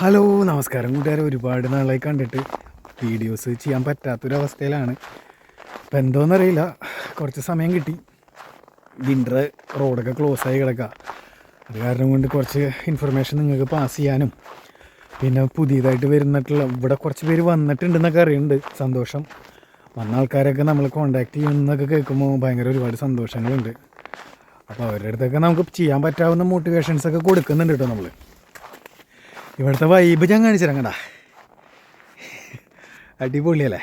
Hello നമസ്കാരം. കൂട്ടുകാരെ ഒരുപാട് നാളായി കണ്ടിട്ട് വീഡിയോസ് ചെയ്യാൻ പറ്റാത്തൊരവസ്ഥയിലാണ്. ഇപ്പം എന്തോന്നറിയില്ല. കുറച്ച് സമയം കിട്ടി. വിന്റർ റോഡൊക്കെ ക്ലോസ് ആയി കിടക്കുക അത് കാരണം കൊണ്ട് കുറച്ച് ഇൻഫർമേഷൻ നിങ്ങൾക്ക് പാസ് ചെയ്യാനും പിന്നെ പുതിയതായിട്ട് വരുന്നിട്ടുള്ള ഇവിടെ കുറച്ച് പേര് വന്നിട്ടുണ്ടെന്നൊക്കെ അറിയുന്നുണ്ട്. സന്തോഷം. വന്ന ആൾക്കാരൊക്കെ നമ്മൾ കോണ്ടാക്ട് ചെയ്യുന്നതൊക്കെ കേൾക്കുമ്പോൾ ഭയങ്കര ഒരുപാട് സന്തോഷങ്ങളുണ്ട്. അപ്പോൾ അവരുടെ അടുത്തൊക്കെ നമുക്ക് ചെയ്യാൻ പറ്റാവുന്ന മോട്ടിവേഷൻസൊക്കെ കൊടുക്കുന്നുണ്ട് കേട്ടോ നമ്മൾ ഇവിടുത്തെ വൈബ് ഞാൻ കാണിച്ചിറങ്ങടാ അടിപൊളിയല്ലേ?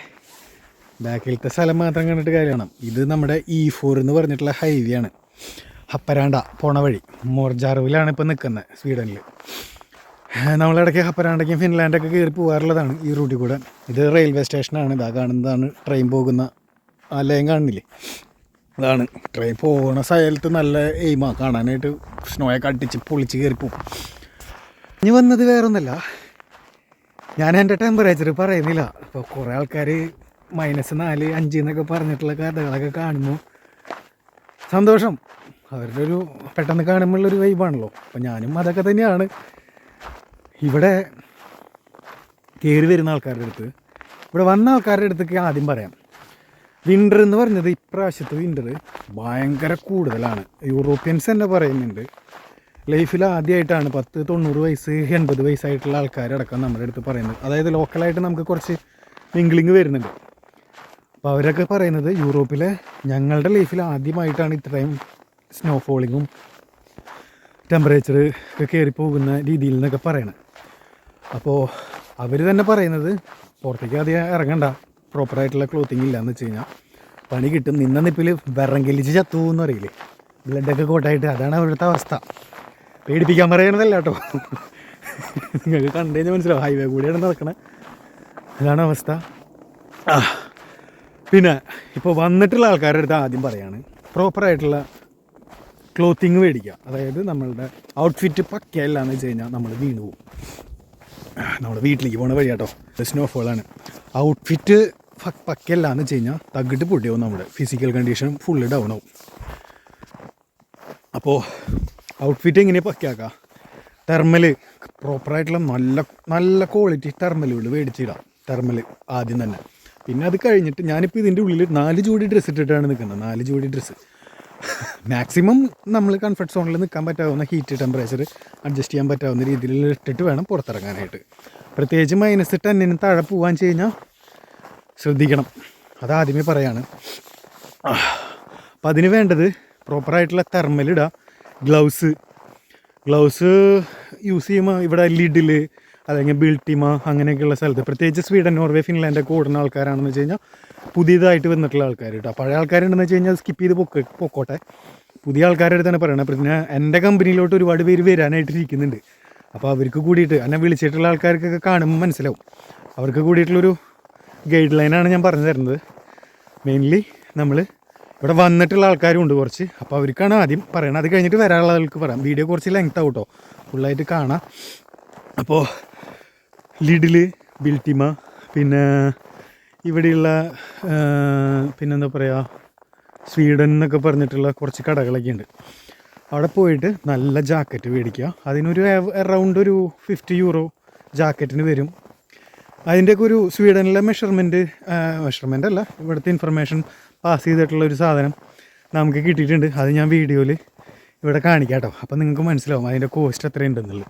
ബാക്കിലത്തെ സ്ഥലം മാത്രം കണ്ടിട്ട് കാര്യമാണ്. ഇത് നമ്മുടെ ഇ ഫോർ എന്ന് പറഞ്ഞിട്ടുള്ള ഹൈവേ ആണ്. ഹപ്പരാണ്ട പോണ വഴി. മോർജാറുവിലാണ് ഇപ്പം നിൽക്കുന്നത് സ്വീഡനിൽ നമ്മളിടയ്ക്ക് ഹപ്പരാണ്ടയ്ക്കും ഫിൻലാൻഡൊക്കെ കയറി പോകാറുള്ളതാണ് ഈ റൂട്ടിൽ കൂടെ. ഇത് റെയിൽവേ സ്റ്റേഷനാണ് ഇതാ കാണുന്നതാണ് ട്രെയിൻ പോകുന്ന ആ ലൈൻ കാണുന്നില്ലേ? അതാണ് ട്രെയിൻ പോകുന്ന സ്ഥലത്ത് നല്ല എയിമാണ് കാണാനായിട്ട് സ്നോയൊക്കെ അടിച്ച് പൊളിച്ച് കയറി പോകും ഇനി വന്നത് വേറൊന്നല്ല. ഞാൻ എന്റെ ടെമ്പറേച്ചർ പറയുന്നില്ല. അപ്പോൾ കുറേ ആൾക്കാർ മൈനസ് നാല് അഞ്ച് എന്നൊക്കെ പറഞ്ഞിട്ടുള്ള കഥകളൊക്കെ കാണുമ്പോൾ സന്തോഷം. അവരുടെ ഒരു പെട്ടെന്ന് കാണുമ്പോഴുള്ളൊരു വൈബാണല്ലോ അപ്പം ഞാനും അതൊക്കെ തന്നെയാണ്. ഇവിടെ കയറി വരുന്ന ആൾക്കാരുടെ അടുത്ത് ഇവിടെ വന്ന ആൾക്കാരുടെ അടുത്തേക്ക് ആദ്യം പറയാം. വിന്റർ എന്ന് പറഞ്ഞത് ഇപ്രാവശ്യത്തെ വിന്റർ ഭയങ്കര കൂടുതലാണ്. യൂറോപ്യൻസ് തന്നെ പറയുന്നുണ്ട്. ലൈഫിൽ ആദ്യമായിട്ടാണ് പത്ത് തൊണ്ണൂറ് വയസ്സ് എൺപത് വയസ്സായിട്ടുള്ള ആൾക്കാരടക്കം നമ്മുടെ അടുത്ത് പറയുന്നത്. അതായത് ലോക്കലായിട്ട് നമുക്ക് കുറച്ച് മിങ്കിളിങ് വരുന്നുണ്ട്. അപ്പോൾ അവരൊക്കെ പറയുന്നത് യൂറോപ്പിലെ ഞങ്ങളുടെ ലൈഫിൽ ആദ്യമായിട്ടാണ് ഇത്രയും സ്നോ ഫോളിങ്ങും ടെമ്പറേച്ചർ ഒക്കെ കയറിപ്പോകുന്ന രീതിയിൽ നിന്നൊക്കെ പറയണത്. അപ്പോൾ അവർ തന്നെ പറയുന്നത് പുറത്തേക്ക് അധികം ഇറങ്ങണ്ട. പ്രോപ്പറായിട്ടുള്ള ക്ലോത്തിങ് ഇല്ലയെന്ന് വെച്ച് കഴിഞ്ഞാൽ പണി കിട്ടും. നിന്ന നിപ്പിൽ വിറങ്കലിച്ച് ചത്തു എന്ന് പറയില്ലേ? ബ്ലഡൊക്കെ കോട്ടായിട്ട് അതാണ് അവരുടെ അവസ്ഥ. പേടിപ്പിക്കാൻ പറയണതല്ല കേട്ടോ. നിങ്ങൾക്ക് കണ്ടു മനസ്സിലാവും. ഹൈവേ കൂടിയാണ് നടക്കണേ. അതാണ് അവസ്ഥ. പിന്നെ ഇപ്പോൾ വന്നിട്ടുള്ള ആൾക്കാരുടെ അടുത്ത് ആദ്യം പറയാണ് പ്രോപ്പറായിട്ടുള്ള ക്ലോത്തിങ് മേടിക്കുക. അതായത് നമ്മളുടെ ഔട്ട്ഫിറ്റ് പക്കയല്ല എന്ന് വെച്ച് കഴിഞ്ഞാൽ നമ്മൾ വീണ് പോകും നമ്മുടെ വീട്ടിലേക്ക് പോണ വഴി കേട്ടോ സ്നോഫോളാണ് ഔട്ട്ഫിറ്റ് പക്കയല്ല എന്ന് വെച്ച് കഴിഞ്ഞാൽ തകിട്ട് പൊട്ടിയാവും നമ്മുടെ ഫിസിക്കൽ കണ്ടീഷൻ ഫുള്ള് ഡൗൺ ആവും. അപ്പോൾ ഔട്ട്ഫിറ്റ് എങ്ങനെ പക്കയാക്കാം തെർമൽ പ്രോപ്പറായിട്ടുള്ള നല്ല നല്ല ക്വാളിറ്റി തെർമലുകൾ മേടിച്ചിടാം. തെർമൽ ആദ്യം തന്നെ. പിന്നെ അത് കഴിഞ്ഞിട്ട് ഞാനിപ്പോൾ ഇതിന്റെ ഉള്ളിൽ നാല് ജോഡി ഡ്രസ്സ് ഇട്ടിട്ടാണ് നിൽക്കുന്നത് നാല് ജോഡി ഡ്രസ്സ് മാക്സിമം നമ്മൾ കംഫർട്ട് സോണിൽ നിൽക്കാൻ പറ്റാവുന്ന ഹീറ്റ് ടെമ്പറേച്ചർ അഡ്ജസ്റ്റ് ചെയ്യാൻ പറ്റാവുന്ന രീതിയിൽ ഇട്ടിട്ട് വേണം പുറത്തിറങ്ങാനായിട്ട്. പ്രത്യേകിച്ച് മൈനസ് ടെന്നിന് താഴെ പോകാൻ കഴിഞ്ഞാൽ ശ്രദ്ധിക്കണം. അതാദ്യമേ പറയാണ്. അപ്പം അതിന് വേണ്ടത് പ്രോപ്പറായിട്ടുള്ള തെർമൽ ഇടുക ഗ്ലൗസ്. ഗ്ലൗസ് യൂസ് ചെയ്യുമ്പോൾ ഇവിടെ ലിഡിൽ അല്ലെങ്കിൽ ബിൽട്ടിമ അങ്ങനെയൊക്കെയുള്ള സ്ഥലത്ത്. പ്രത്യേകിച്ച് സ്വീഡൻ നോർവേ ഫിൻലാൻഡൊക്കെ ഓടുന്ന ആൾക്കാരാണെന്ന് വെച്ച് കഴിഞ്ഞാൽ പുതിയതായിട്ട് വന്നിട്ടുള്ള ആൾക്കാർ കേട്ടോ പഴയ ആൾക്കാരുണ്ടെന്ന് വെച്ച് കഴിഞ്ഞാൽ സ്കിപ്പ് ചെയ്ത് പൊക്ക പൊക്കോട്ടെ. പുതിയ ആൾക്കാരുടെ അടുത്താണ് പറയണത്. പിന്നെ എന്റെ കമ്പനിയിലോട്ട് ഒരുപാട് പേര് വരാനായിട്ട് ഇരിക്കുന്നുണ്ട്. അപ്പോൾ അവർക്ക് കൂടിയിട്ട് എന്നെ വിളിച്ചിട്ടുള്ള ആൾക്കാർക്കൊക്കെ കാണുമ്പോൾ മനസ്സിലാവും. അവർക്ക് കൂടിയിട്ടുള്ളൊരു ഗൈഡ് ലൈനാണ് ഞാൻ പറഞ്ഞു തരുന്നത്. മെയിൻലി നമ്മൾ ഇവിടെ വന്നിട്ടുള്ള ആൾക്കാരും ഉണ്ട് കുറച്ച്. അപ്പോൾ അവർക്കാണ് ആദ്യം പറയണത്. അത് കഴിഞ്ഞിട്ട് വരാനുള്ള ആൾക്ക് പറയാം. വീഡിയോ കുറച്ച് ലെങ്ത് ആവും കേട്ടോ ഫുള്ളായിട്ട് കാണാം. അപ്പോൾ ലിഡിൽ ബിൽട്ടിമ പിന്നെ ഇവിടെയുള്ള പിന്നെന്താ പറയുക സ്വീഡൻ എന്നൊക്കെ പറഞ്ഞിട്ടുള്ള കുറച്ച് കടകളൊക്കെ ഉണ്ട്. അവിടെ പോയിട്ട് നല്ല ജാക്കറ്റ് മേടിക്കുക. അതിനൊരു അറൗണ്ട് ഒരു ഫിഫ്റ്റി യൂറോ ജാക്കറ്റിന് വരും. അതിന്റെയൊക്കെ ഒരു സ്വീഡനിലെ മെഷർമെന്റ് മെഷർമെന്റ് അല്ല. ഇവിടുത്തെ ഇൻഫർമേഷൻ പാസ് ചെയ്തിട്ടുള്ള ഒരു സാധനം നമുക്ക് കിട്ടിയിട്ടുണ്ട്. അത് ഞാൻ വീഡിയോയിൽ ഇവിടെ കാണിക്കാം കേട്ടോ അപ്പോൾ നിങ്ങൾക്ക് മനസ്സിലാവും അതിന്റെ കോസ്റ്റ് എത്രയുണ്ടെന്നുള്ളത്.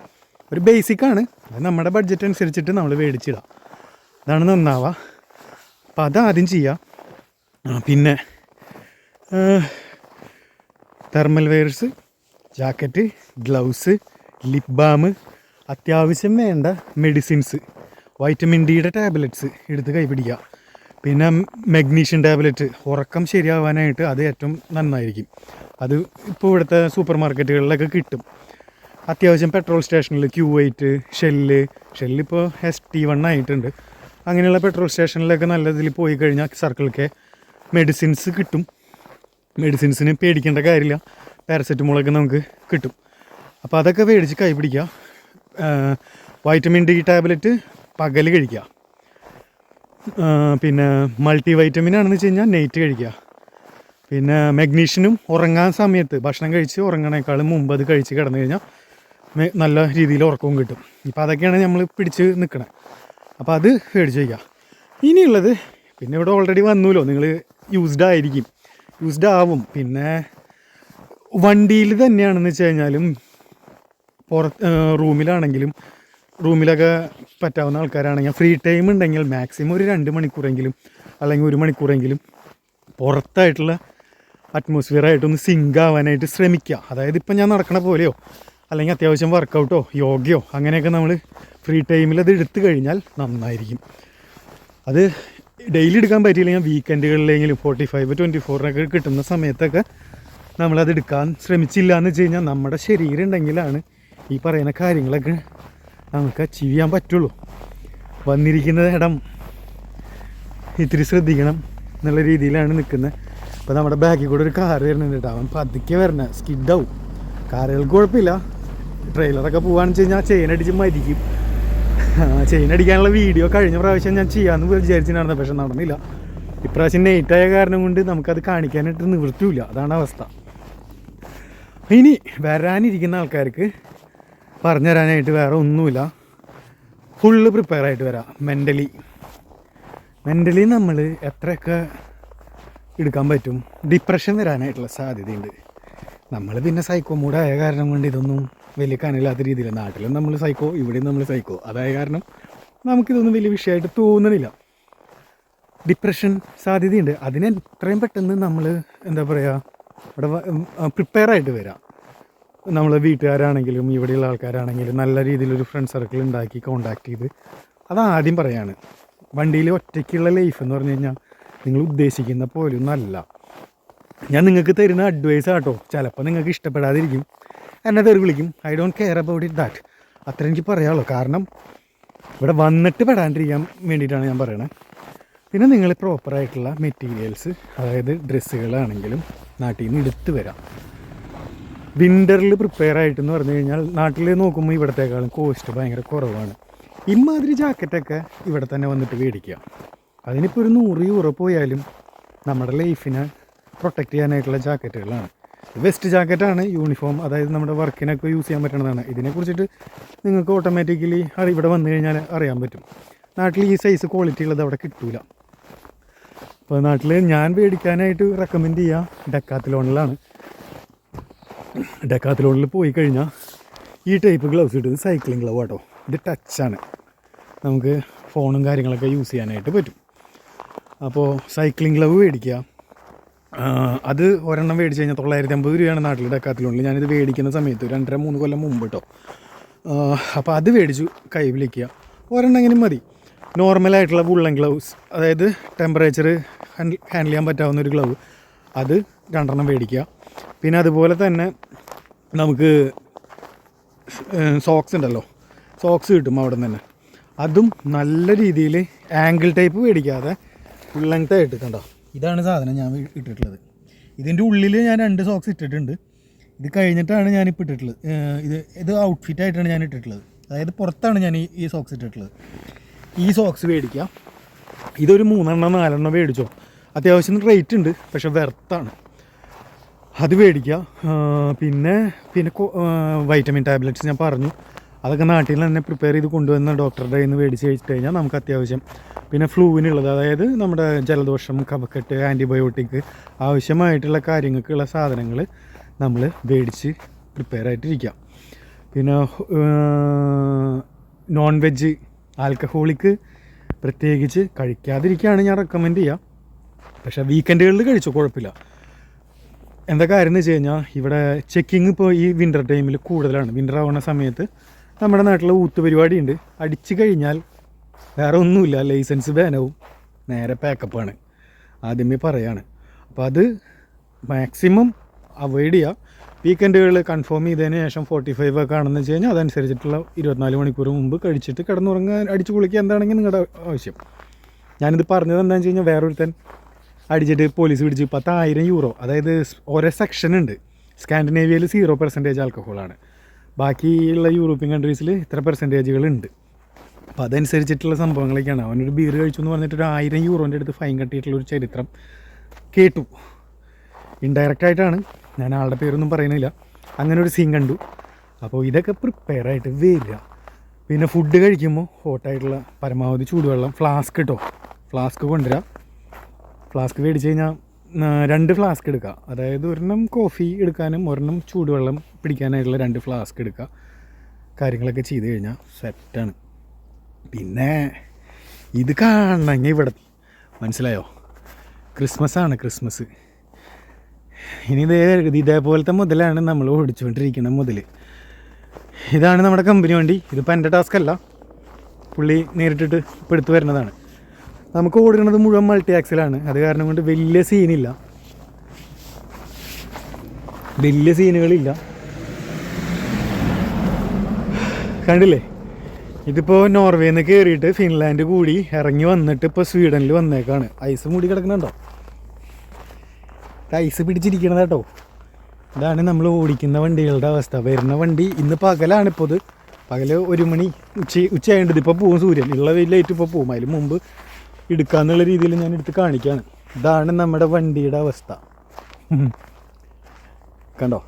ഒരു ബേസിക്കാണ് അത് നമ്മുടെ ബഡ്ജറ്റ് അനുസരിച്ചിട്ട് നമ്മൾ മേടിച്ചിടാം. അതാണ് നന്നാവുക അപ്പോൾ അതാദ്യം ചെയ്യാം. ആ, പിന്നെ thermal wears jacket gloves lip balm അത്യാവശ്യം വേണ്ട മെഡിസിൻസ് വൈറ്റമിൻ ഡിയുടെ ടാബ്ലറ്റ്സ് എടുത്ത് കൈപിടിക്കുക പിന്നെ മെഗ്നീഷ്യൻ ടാബ്ലറ്റ് ഉറക്കം ശരിയാവാനായിട്ട് അത് ഏറ്റവും നന്നായിരിക്കും. അത് ഇപ്പോൾ ഇവിടുത്തെ സൂപ്പർ മാർക്കറ്റുകളിലൊക്കെ കിട്ടും. അത്യാവശ്യം പെട്രോൾ സ്റ്റേഷനിൽ ക്യൂ എയ്റ്റ് ഷെല്ല് ഷെല്ലിപ്പോൾ എസ് ടി വൺ ആയിട്ടുണ്ട്. അങ്ങനെയുള്ള പെട്രോൾ സ്റ്റേഷനിലൊക്കെ നല്ല ഇതിൽ പോയി കഴിഞ്ഞാൽ സർക്കിളൊക്കെ മെഡിസിൻസ് കിട്ടും. മെഡിസിൻസിന് പേടിക്കേണ്ട കാര്യമില്ല. പാരസെറ്റമോളൊക്കെ നമുക്ക് കിട്ടും. അപ്പോൾ അതൊക്കെ മേടിച്ച് കൈ പിടിക്കുക. വൈറ്റമിൻ ഡി ടാബ്ലറ്റ് പകൽ കഴിക്കുക. പിന്നെ മൾട്ടി വൈറ്റമിൻ ആണെന്ന് വെച്ച് കഴിഞ്ഞാൽ നൈറ്റ് കഴിക്കുക. പിന്നെ മെഗ്നീഷ്യനും ഉറങ്ങാൻ സമയത്ത് ഭക്ഷണം കഴിച്ച് ഉറങ്ങണേക്കാളും മുമ്പ് അത് കഴിച്ച് കിടന്നു കഴിഞ്ഞാൽ നല്ല രീതിയിൽ ഉറക്കവും കിട്ടും. ഇപ്പം അതൊക്കെയാണ് നമ്മൾ പിടിച്ച് നിൽക്കണത് അപ്പോൾ അത് മേടിച്ച് വയ്ക്കുക. ഇനിയുള്ളത് പിന്നെ ഇവിടെ ഓൾറെഡി വന്നുല്ലോ നിങ്ങൾ യൂസ്ഡ് ആയിരിക്കും. യൂസ്ഡ് ആവും. പിന്നെ വണ്ടിയിൽ തന്നെയാണെന്ന് വെച്ച് കഴിഞ്ഞാലും പുറത്ത് റൂമിലാണെങ്കിലും റൂമിലൊക്കെ പറ്റാവുന്ന ആൾക്കാരാണെങ്കിൽ ഫ്രീ ടൈം ഉണ്ടെങ്കിൽ മാക്സിമം ഒരു രണ്ട് മണിക്കൂറെങ്കിലും അല്ലെങ്കിൽ ഒരു മണിക്കൂറെങ്കിലും പുറത്തായിട്ടുള്ള അറ്റ്മോസ്ഫിയർ ആയിട്ടൊന്ന് സിങ്ക് ആവാനായിട്ട് ശ്രമിക്കുക. അതായത് ഇപ്പം ഞാൻ നടക്കണ പോലെയോ അല്ലെങ്കിൽ അത്യാവശ്യം വർക്കൗട്ടോ യോഗയോ അങ്ങനെയൊക്കെ നമ്മൾ ഫ്രീ ടൈമിൽ അത് എടുത്തു കഴിഞ്ഞാൽ നന്നായിരിക്കും. അത് ഡെയിലി എടുക്കാൻ പറ്റിയില്ലെങ്കിൽ വീക്കെൻഡുകളിലെങ്കിലും ഫോർട്ടി ഫൈവ് ട്വന്റി ഫോറിനൊക്കെ കിട്ടുന്ന സമയത്തൊക്കെ നമ്മളത് എടുക്കാൻ ശ്രമിച്ചില്ല എന്ന് വെച്ച് കഴിഞ്ഞാൽ നമ്മുടെ ശരീരം ഉണ്ടെങ്കിലാണ് ഈ പറയുന്ന കാര്യങ്ങളൊക്കെ നമുക്ക് അച്ചീവ് ചെയ്യാൻ പറ്റുള്ളൂ. വന്നിരിക്കുന്ന ഇടം ഇത്തിരി ശ്രദ്ധിക്കണം എന്നുള്ള രീതിയിലാണ് നിൽക്കുന്നത്. അപ്പോൾ നമ്മുടെ ബാക്കിൽ കൂടെ ഒരു കാർ വരുന്നുണ്ട് കേട്ടോ. അവൻ പതുക്കെ വരണ. സ്കിഡാവും കാറുകൾക്ക് കുഴപ്പമില്ല. ട്രെയിലറൊക്കെ പോകുകയാണെന്ന് വെച്ച് കഴിഞ്ഞാൽ ചെയിൻ അടിച്ച് മരിക്കും. ചെയിൻ അടിക്കാനുള്ള വീഡിയോ കഴിഞ്ഞ പ്രാവശ്യം ഞാൻ ചെയ്യാമെന്ന് വിചാരിച്ചിട്ടുണ്ടായിരുന്നു പക്ഷെ നടന്നില്ല. ഇപ്രാവശ്യം നെയ്റ്റായ കാരണം കൊണ്ട് നമുക്കത് കാണിക്കാനായിട്ട് നിവൃത്തിയില്ല. അതാണ് അവസ്ഥ. ഇനി വരാനിരിക്കുന്ന ആൾക്കാർക്ക് പറഞ്ഞു തരാനായിട്ട് വേറെ ഒന്നുമില്ല. ഫുള്ള് പ്രിപ്പയർ ആയിട്ട് വരാം മെന്റലി മെന്റലി നമ്മൾ എത്രയൊക്കെ എടുക്കാൻ പറ്റും. ഡിപ്രഷൻ വരാനായിട്ടുള്ള സാധ്യതയുണ്ട്. നമ്മൾ പിന്നെ സൈക്കോ മൂഡായ കാരണം കൊണ്ട് ഇതൊന്നും വലിയ കനയില്ലാത്ത രീതിയിൽ നാട്ടിലും നമ്മൾ സൈക്കോ ഇവിടെയും നമ്മൾ സൈക്കോ അതായ കാരണം നമുക്കിതൊന്നും വലിയ വിഷയമായിട്ട് തോന്നണില്ല ഡിപ്രഷൻ സാധ്യതയുണ്ട്. അതിനെ എത്രയും പെട്ടെന്ന് നമ്മൾ എന്താ പറയുക ഇവിടെ പ്രിപ്പയർ ആയിട്ട് വരാം. നമ്മൾ വീട്ടുകാരാണെങ്കിലും ഇവിടെയുള്ള ആൾക്കാരാണെങ്കിലും നല്ല രീതിയിലൊരു ഫ്രണ്ട് സർക്കിൾ ഉണ്ടാക്കി കോണ്ടാക്ട് ചെയ്ത്. അതാദ്യം പറയാണ് വണ്ടിയിൽ ഒറ്റയ്ക്കുള്ള ലൈഫ് എന്ന് പറഞ്ഞു കഴിഞ്ഞാൽ നിങ്ങൾ ഉദ്ദേശിക്കുന്ന പോലും നല്ല ഞാൻ നിങ്ങൾക്ക് തരുന്ന അഡ്വൈസ് ആട്ടോ ചിലപ്പോൾ നിങ്ങൾക്ക് ഇഷ്ടപ്പെടാതിരിക്കും. എന്നെ തെറി വിളിക്കും. I don't care about it that അത്ര എനിക്ക് പറയാമല്ലോ കാരണം ഇവിടെ വന്നിട്ട് പെടാണ്ടിരിക്കാൻ വേണ്ടിയിട്ടാണ് ഞാൻ പറയണത് പിന്നെ നിങ്ങൾ പ്രോപ്പറായിട്ടുള്ള മെറ്റീരിയൽസ് അതായത് ഡ്രസ്സുകളാണെങ്കിലും നാട്ടിൽ നിന്ന് എടുത്തു വരാം. വിന്ററിൽ പ്രിപ്പയർ ആയിട്ടെന്ന് പറഞ്ഞു കഴിഞ്ഞാൽ നാട്ടിൽ നോക്കുമ്പോൾ ഇവിടത്തേക്കാളും കോസ്റ്റ് ഭയങ്കര കുറവാണ്. ഇമാതിരി ജാക്കറ്റൊക്കെ ഇവിടെ തന്നെ വന്നിട്ട് മേടിക്കുക. അതിനിപ്പോൾ ഒരു നൂറ് യൂറോ പോയാലും നമ്മുടെ ലൈഫിനെ പ്രൊട്ടക്റ്റ് ചെയ്യാനായിട്ടുള്ള ജാക്കറ്റുകളാണ്. വെസ്റ്റ് ജാക്കറ്റാണ് യൂണിഫോം അതായത് നമ്മുടെ വർക്കിനൊക്കെ യൂസ് ചെയ്യാൻ പറ്റുന്നതാണ്. ഇതിനെക്കുറിച്ചിട്ട് നിങ്ങൾക്ക് ഓട്ടോമാറ്റിക്കലി ഇവിടെ വന്നു കഴിഞ്ഞാൽ അറിയാൻ പറ്റും. നാട്ടിൽ ഈ സൈസ് ക്വാളിറ്റി ഉള്ളത് അവിടെ കിട്ടൂല. അപ്പോൾ നാട്ടിൽ ഞാൻ മേടിക്കാനായിട്ട് റെക്കമെൻഡ് ചെയ്യുക ഡെക്കാത്തിലോണിലാണ്. ഡെക്കാത്തിലോണിൽ പോയി കഴിഞ്ഞാൽ ഈ ടൈപ്പ് ഗ്ലൗസ് കിട്ടുന്നത് സൈക്ലിംഗ് ഗ്ലൗ ആട്ടോ. ഇത് ടച്ചാണ് നമുക്ക് ഫോണും കാര്യങ്ങളൊക്കെ യൂസ് ചെയ്യാനായിട്ട് പറ്റും. അപ്പോൾ സൈക്ലിംഗ് ഗ്ലൗ മേടിക്കുക. അത് ഒരെണ്ണം മേടിച്ച് കഴിഞ്ഞാൽ തൊള്ളായിരത്തി അമ്പത് രൂപയാണ് നാട്ടിൽ ഡെക്കാത്തിലോണിൽ. ഞാനിത് മേടിക്കുന്ന സമയത്ത് രണ്ടര മൂന്ന് കൊല്ലം മുമ്പ് കേട്ടോ അപ്പോൾ അത് മേടിച്ചു കൈ വിളിക്കുക. ഒരെണ്ണം എങ്ങനെ മതി. നോർമലായിട്ടുള്ള വുള്ളൻ ഗ്ലൗസ് അതായത് ടെമ്പറേച്ചർ ഹാൻഡിൽ ചെയ്യാൻ പറ്റാവുന്ന ഒരു ഗ്ലൗ അത് രണ്ടെണ്ണം മേടിക്കുക. പിന്നെ അതുപോലെ തന്നെ നമുക്ക് സോക്സ് ഉണ്ടല്ലോ. സോക്സ് കിട്ടും അവിടെ നിന്ന് തന്നെ. അതും നല്ല രീതിയിൽ ആംഗിൾ ടൈപ്പ് മേടിക്കാതെ ഫുൾ ലെങ്ത് ആയിട്ട് കണ്ടോ? ഇതാണ് സാധനം ഞാൻ ഇട്ടിട്ടുള്ളത്. ഇതിന്റെ ഉള്ളിൽ ഞാൻ രണ്ട് സോക്സ് ഇട്ടിട്ടുണ്ട്. ഇത് കഴിഞ്ഞിട്ടാണ് ഞാനിപ്പോൾ ഇട്ടിട്ടുള്ളത്. ഇത് ഇത് ഔട്ട്ഫിറ്റ് ആയിട്ടാണ് ഞാൻ ഇട്ടിട്ടുള്ളത്. അതായത് പുറത്താണ് ഞാൻ ഈ സോക്സ് ഇട്ടിട്ടുള്ളത്. ഈ സോക്സ് മേടിക്കാം. ഇതൊരു മൂന്നെണ്ണം നാലെണ്ണം മേടിച്ചോ? അത്യാവശ്യം റേറ്റ് ഉണ്ട് പക്ഷെ വെർത്താണ് അത് മേടിക്കുക പിന്നെ പിന്നെ വൈറ്റമിൻ ടാബ്ലറ്റ്സ് ഞാൻ പറഞ്ഞു. അതൊക്കെ നാട്ടിൽ തന്നെ പ്രിപ്പയർ ചെയ്ത് കൊണ്ടുവന്ന ഡോക്ടറുടെ കയ്യിൽ നിന്ന് മേടിച്ച് കഴിച്ചിട്ട് കഴിഞ്ഞാൽ നമുക്ക് അത്യാവശ്യം പിന്നെ ഫ്ലൂവിനുള്ളത് അതായത് നമ്മുടെ ജലദോഷം കഫക്കെട്ട് ആന്റിബയോട്ടിക് ആവശ്യമായിട്ടുള്ള കാര്യങ്ങൾക്കുള്ള സാധനങ്ങൾ നമ്മൾ മേടിച്ച് പ്രിപ്പയർ ആയിട്ടിരിക്കുക പിന്നെ നോൺ വെജ് ആൽക്കഹോളിക്ക് പ്രത്യേകിച്ച് കഴിക്കാതിരിക്കുകയാണ് ഞാൻ റെക്കമെൻഡ് ചെയ്യുക പക്ഷേ വീക്കെൻഡുകളിൽ കഴിച്ചു കുഴപ്പമില്ല. എന്താ കാര്യം എന്ന് വെച്ച് കഴിഞ്ഞാൽ ഇവിടെ ചെക്കിങ് ഇപ്പോൾ ഈ വിന്റർ ടൈമിൽ കൂടുതലാണ്. വിന്റർ ആവുന്ന സമയത്ത് നമ്മുടെ നാട്ടിൽ ഊത്ത് പരിപാടി ഉണ്ട് അടിച്ചു കഴിഞ്ഞാൽ വേറെ ഒന്നുമില്ല. ലൈസൻസ് ബാനാവും നേരെ പാക്കപ്പാണ് ആദ്യമേ പറയാണ്. അപ്പോൾ അത് മാക്സിമം അവോയ്ഡ് ചെയ്യുക വീക്കെൻഡുകൾ കൺഫേം ചെയ്തതിന് ശേഷം ഫോർട്ടി ഫൈവ് ഒക്കെ ആണെന്ന് വെച്ച് കഴിഞ്ഞാൽ അതനുസരിച്ചിട്ടുള്ള ഇരുപത്തിനാല് മണിക്കൂർ മുമ്പ് കഴിച്ചിട്ട് കിടന്നുറങ്ങാൻ അടിച്ചു കുളിക്കുക എന്താണെങ്കിൽ നിങ്ങളുടെ ആവശ്യം. ഞാനിത് പറഞ്ഞത് എന്താണെന്ന് വെച്ച് കഴിഞ്ഞാൽ വേറൊരുത്തൻ അടിച്ചിട്ട് പോലീസ് പിടിച്ച്. പത്തായിരം യൂറോ അതായത് ഓരോ സെക്ഷൻ ഉണ്ട്. സ്കാൻഡിനേവിയയിൽ സീറോ പെർസെന്റേജ് ആൽക്കഹോളാണ് ബാക്കിയുള്ള യൂറോപ്യൻ കൺട്രീസിൽ ഇത്ര പെർസെന്റേജുകൾ ഉണ്ട്. അപ്പോൾ അതനുസരിച്ചിട്ടുള്ള സംഭവങ്ങളൊക്കെയാണ്. അവനൊരു ബീർ കഴിച്ചു എന്ന് പറഞ്ഞിട്ട് ഒരു ആയിരം യൂറോന്റെ അടുത്ത് ഫൈൻ കട്ടിയിട്ടുള്ള ഒരു ചരിത്രം കേട്ടു. ഇൻഡയറക്റ്റ് ആയിട്ടാണ്. ഞാൻ ആളുടെ പേരൊന്നും പറയുന്നില്ല. അങ്ങനെ ഒരു സീൻ കണ്ടു. അപ്പോൾ ഇതൊക്കെ പ്രിപ്പയർ ആയിട്ട് വരിക. പിന്നെ ഫുഡ് കഴിക്കുമ്പോൾ ഹോട്ടായിട്ടുള്ള പരമാവധി ചൂടുവെള്ളം ഫ്ലാസ്ക് കേട്ടോ ഫ്ലാസ്ക് കൊണ്ടുവരിക. ഫ്ലാസ്ക് മേടിച്ച് കഴിഞ്ഞാൽ രണ്ട് ഫ്ലാസ്ക് എടുക്കുക അതായത് ഒരെണ്ണം കോഫി എടുക്കാനും ഒരെണ്ണം ചൂടുവെള്ളം പിടിക്കാനായിട്ടുള്ള രണ്ട് ഫ്ലാസ്ക് എടുക്കുക കാര്യങ്ങളൊക്കെ ചെയ്ത് കഴിഞ്ഞാൽ സെറ്റാണ്. പിന്നെ ഇത് കാണണമെങ്കിൽ ഇവിടെ മനസ്സിലായോ? ക്രിസ്മസ് ആണ് ക്രിസ്മസ്. ഇനി ഇതേ ഇതേപോലത്തെ മുതലാണ് നമ്മൾ ഓടിച്ചുകൊണ്ടിരിക്കുന്ന മുതൽ ഇതാണ് നമ്മുടെ കമ്പനി വണ്ടി. ഇതിപ്പോൾ എന്റെ ടാസ്ക് അല്ല. പുള്ളി നേരിട്ടിട്ട് ഇപ്പോൾ എടുത്തു വരുന്നതാണ്. നമുക്ക് ഓടുന്നത് മുഴുവൻ മൾട്ടി ആക്സിലാണ് അത് കാരണം കൊണ്ട് വലിയ സീനില്ല വലിയ സീനുകളില്ല കണ്ടില്ലേ? ഇതിപ്പോൾ നോർവേയിൽ നിന്ന് കയറിയിട്ട് ഫിൻലാൻഡ് കൂടി ഇറങ്ങി വന്നിട്ട് ഇപ്പോൾ സ്വീഡനിൽ വന്നേക്കാണ്. ഐസ് മൂടി കിടക്കുന്നുണ്ടോ? ഐസ് പിടിച്ചിരിക്കണത് കേട്ടോ. ഇതാണ് നമ്മൾ ഓടിക്കുന്ന വണ്ടികളുടെ അവസ്ഥ. വരുന്ന വണ്ടി ഇന്ന് പകലാണ് ഇപ്പോൾ ഇത്. പകൽ ഒരു മണി ഉച്ച ഉച്ചയായത് ഇപ്പോൾ പോവും സൂര്യൻ. ഉള്ള വെയിലായിട്ട് ഇപ്പോൾ പോവും. അതിന് മുമ്പ് എടുക്കാന്നുള്ള രീതിയിൽ ഞാൻ എടുത്ത് കാണിക്കുകയാണ് ഇതാണ് നമ്മുടെ വണ്ടിയുടെ അവസ്ഥ. കണ്ടോ?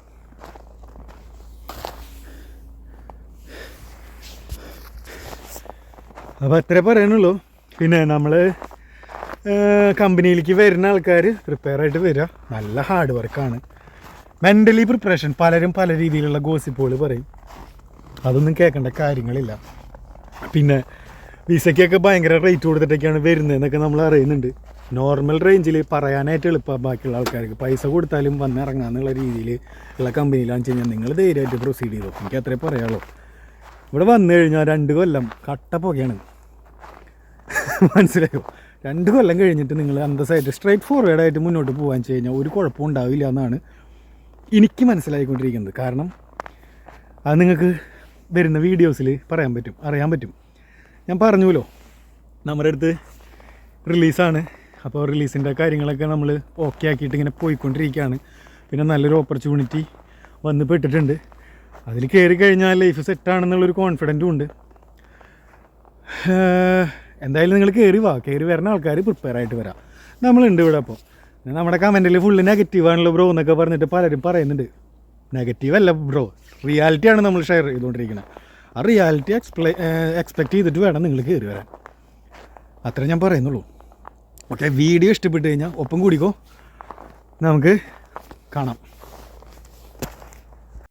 അപ്പോൾ അത്രേ പറയാനുള്ളൂ. പിന്നെ നമ്മൾ കമ്പനിയിലേക്ക് വരുന്ന ആൾക്കാർ പ്രിപ്പയർ ആയിട്ട് വരിക. നല്ല ഹാർഡ് വർക്കാണ് മെന്റലി പ്രിപ്പറേഷൻ പലരും പല രീതിയിലുള്ള ഗോസിപ്പുകൾ പറയും. അതൊന്നും കേൾക്കേണ്ട കാര്യങ്ങളില്ല. പിന്നെ വിസയ്ക്കൊക്കെ ഭയങ്കര റേറ്റ് കൊടുത്തിട്ടൊക്കെയാണ് വരുന്നതെന്നൊക്കെ നമ്മൾ അറിയുന്നുണ്ട്. നോർമൽ റേഞ്ചിൽ പറയാനായിട്ട് എളുപ്പമാണ് ബാക്കിയുള്ള ആൾക്കാർക്ക് പൈസ കൊടുത്താലും വന്നിറങ്ങാന്നുള്ള രീതിയിൽ ഉള്ള കമ്പനിയിലാണെന്ന് വെച്ച് കഴിഞ്ഞാൽ നിങ്ങൾ ധൈര്യമായിട്ട് പ്രൊസീഡ് ചെയ്തോ? എനിക്ക് അത്രേ പറയാമല്ലോ ഇവിടെ വന്നു കഴിഞ്ഞാൽ രണ്ട് കൊല്ലം കട്ട പുകയാണ്. മനസ്സിലായോ? രണ്ട് കൊല്ലം കഴിഞ്ഞിട്ട് നിങ്ങൾ അന്തസ്സായിട്ട് സ്ട്രൈറ്റ് ഫോർവേഡ് ആയിട്ട് മുന്നോട്ട് പോകാൻ വെച്ച് കഴിഞ്ഞാൽ ഒരു കുഴപ്പവും ഉണ്ടാവില്ല എന്നാണ് എനിക്ക് മനസ്സിലായിക്കൊണ്ടിരിക്കുന്നത്. കാരണം അത് നിങ്ങൾക്ക് വരുന്ന വീഡിയോസിൽ പറയാൻ പറ്റും അറിയാൻ പറ്റും. ഞാൻ പറഞ്ഞുല്ലോ നമ്മുടെ അടുത്ത് റിലീസാണ് അപ്പോൾ റിലീസിന്റെ കാര്യങ്ങളൊക്കെ നമ്മൾ ഓക്കെ ആക്കിയിട്ട് ഇങ്ങനെ പോയിക്കൊണ്ടിരിക്കുകയാണ്. പിന്നെ നല്ലൊരു ഓപ്പർച്യൂണിറ്റി വന്ന് പെട്ടിട്ടുണ്ട്. അതിൽ കയറി കഴിഞ്ഞാൽ ലൈഫ് സെറ്റാണെന്നുള്ളൊരു കോൺഫിഡന്റും ഉണ്ട്. എന്തായാലും നിങ്ങൾ കയറി വാ. കയറി വരുന്ന ആൾക്കാർ പ്രിപ്പയർ ആയിട്ട് വരാം. നമ്മളുണ്ട് ഇവിടെ അപ്പോൾ. നമ്മുടെ കമന്റിൽ ഫുള്ള് നെഗറ്റീവാണല്ലോ ബ്രോ എന്നൊക്കെ പറഞ്ഞിട്ട് പലരും പറയുന്നുണ്ട്. നെഗറ്റീവ് അല്ല ബ്രോ റിയാലിറ്റിയാണ് നമ്മൾ ഷെയർ ചെയ്തുകൊണ്ടിരിക്കുന്നത് ആ റിയാലിറ്റി എക്സ്പ്ലെ എക്സ്പെക്റ്റ് ചെയ്തിട്ട് വേണം നിങ്ങൾ കയറി വരാൻ. അത്രേ ഞാൻ പറയുന്നുള്ളൂ. ഓക്കെ വീഡിയോ ഇഷ്ടപ്പെട്ട് കഴിഞ്ഞാൽ ഒപ്പം കൂടിക്കോ. നമുക്ക് കാണാം.